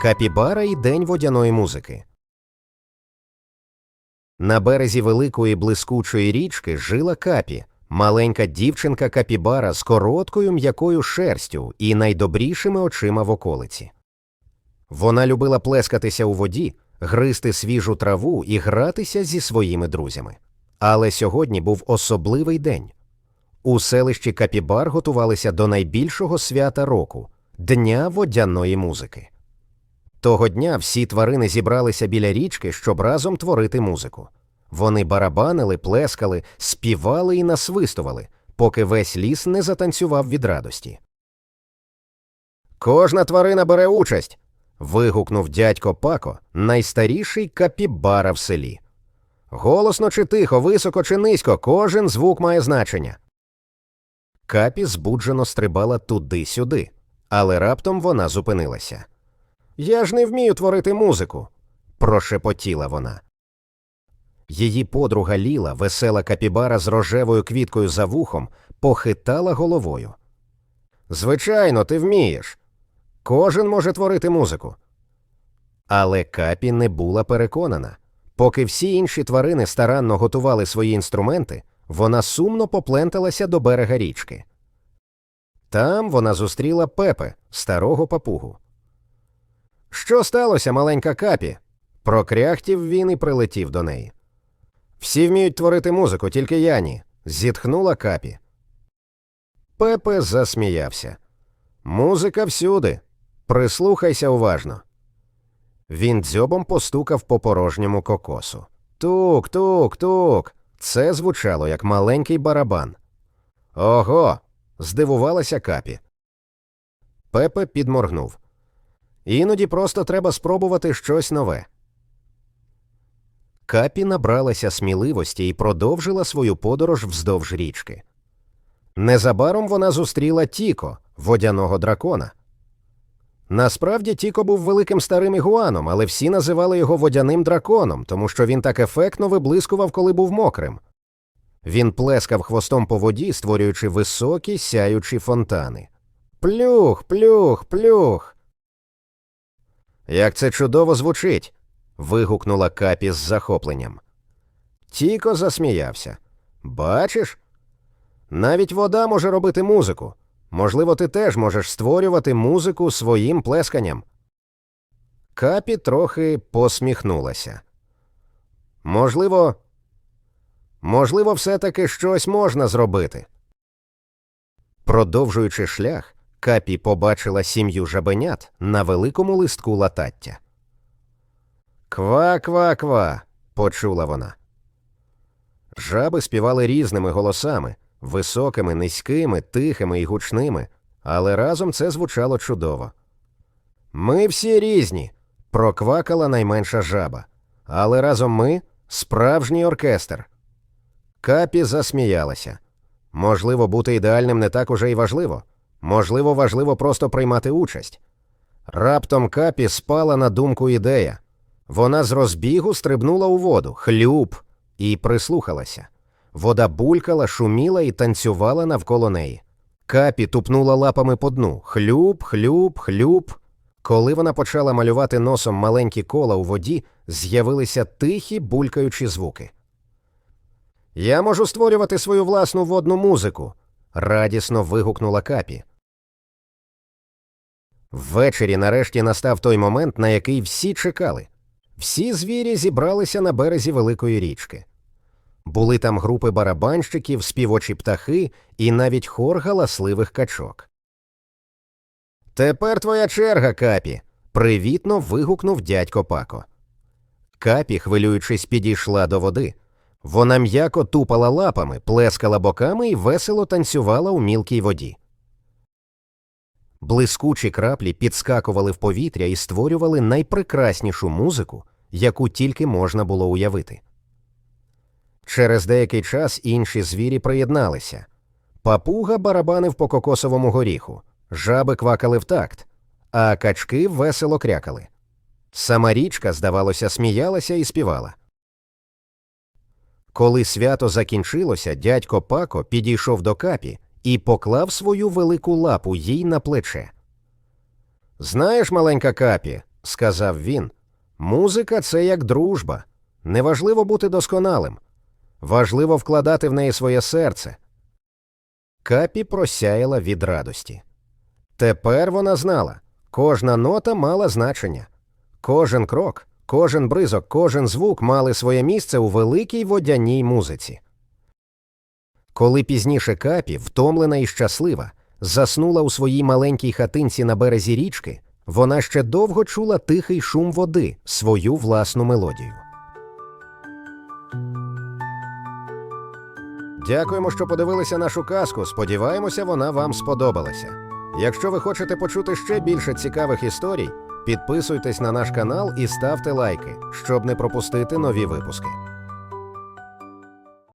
Капібара і День водяної музики. На березі великої блискучої річки жила капі, маленька дівчинка капібара з короткою м'якою шерстю і найдобрішими очима в околиці. Вона любила плескатися у воді, гризти свіжу траву і гратися зі своїми друзями. Але сьогодні був особливий день. У селищі Капібар готувалися до найбільшого свята року Дня водяної музики. Того дня всі тварини зібралися біля річки, щоб разом творити музику. Вони барабанили, плескали, співали і насвистували, поки весь ліс не затанцював від радості. Кожна тварина бере участь. вигукнув дядько Пако, найстаріший капібара в селі. Голосно чи тихо, високо чи низько, кожен звук має значення. Капі збуджено стрибала туди-сюди, але раптом вона зупинилася. Я ж не вмію творити музику, прошепотіла вона. Її подруга Ліла, весела капібара з рожевою квіткою за вухом, похитала головою. Звичайно, ти вмієш. Кожен може творити музику. Але капі не була переконана. Поки всі інші тварини старанно готували свої інструменти, вона сумно попленталася до берега річки. Там вона зустріла Пепе, старого папугу. Що сталося, маленька капі? Прокряхтів він і прилетів до неї. Всі вміють творити музику, тільки я ні. зітхнула капі. Пепе засміявся. Музика всюди. Прислухайся уважно. Він дзьобом постукав по порожньому кокосу. Тук, тук, тук. Це звучало як маленький барабан. Ого. здивувалася капі. Пепе підморгнув. Іноді просто треба спробувати щось нове. Капі набралася сміливості і продовжила свою подорож вздовж річки. Незабаром вона зустріла Тіко, водяного дракона. Насправді Тіко був великим старим ігуаном, але всі називали його водяним драконом, тому що він так ефектно виблискував, коли був мокрим. Він плескав хвостом по воді, створюючи високі сяючі фонтани. Плюх, плюх, плюх. Як це чудово звучить. вигукнула капі з захопленням. Тіко засміявся. Бачиш? Навіть вода може робити музику. Можливо, ти теж можеш створювати музику своїм плесканням. Капі трохи посміхнулася. Можливо, можливо, все-таки щось можна зробити. Продовжуючи шлях, Капі побачила сім'ю жабенят на великому листку латаття. Ква, ква, ква, почула вона. Жаби співали різними голосами високими, низькими, тихими і гучними, але разом це звучало чудово. Ми всі різні, проквакала найменша жаба, але разом ми справжній оркестр. Капі засміялася. Можливо, бути ідеальним не так уже й важливо. Можливо, важливо просто приймати участь. Раптом капі спала на думку ідея. Вона з розбігу стрибнула у воду, хлюб, і прислухалася. Вода булькала, шуміла і танцювала навколо неї. Капі тупнула лапами по дну хлюб, хлюб, хлюб. Коли вона почала малювати носом маленькі кола у воді, з'явилися тихі булькаючі звуки. Я можу створювати свою власну водну музику, радісно вигукнула капі. Ввечері нарешті настав той момент, на який всі чекали. Всі звірі зібралися на березі великої річки. Були там групи барабанщиків, співочі птахи і навіть хор галасливих качок. Тепер твоя черга, капі. привітно вигукнув дядько Пако. Капі, хвилюючись, підійшла до води. Вона м'яко тупала лапами, плескала боками і весело танцювала у мілкій воді. Блискучі краплі підскакували в повітря і створювали найпрекраснішу музику, яку тільки можна було уявити. Через деякий час інші звірі приєдналися. Папуга барабанив по кокосовому горіху, жаби квакали в такт, а качки весело крякали. Сама річка, здавалося, сміялася і співала. Коли свято закінчилося, дядько Пако підійшов до капі і поклав свою велику лапу їй на плече. Знаєш, маленька капі, сказав він, музика це як дружба. Неважливо бути досконалим. Важливо вкладати в неї своє серце. Капі просяяла від радості. Тепер вона знала, кожна нота мала значення. Кожен крок, кожен бризок, кожен звук мали своє місце у великій водяній музиці. Коли пізніше Капі, втомлена і щаслива, заснула у своїй маленькій хатинці на березі річки, вона ще довго чула тихий шум води, свою власну мелодію. Дякуємо, що подивилися нашу казку. Сподіваємося, вона вам сподобалася. Якщо ви хочете почути ще більше цікавих історій, підписуйтесь на наш канал і ставте лайки, щоб не пропустити нові випуски.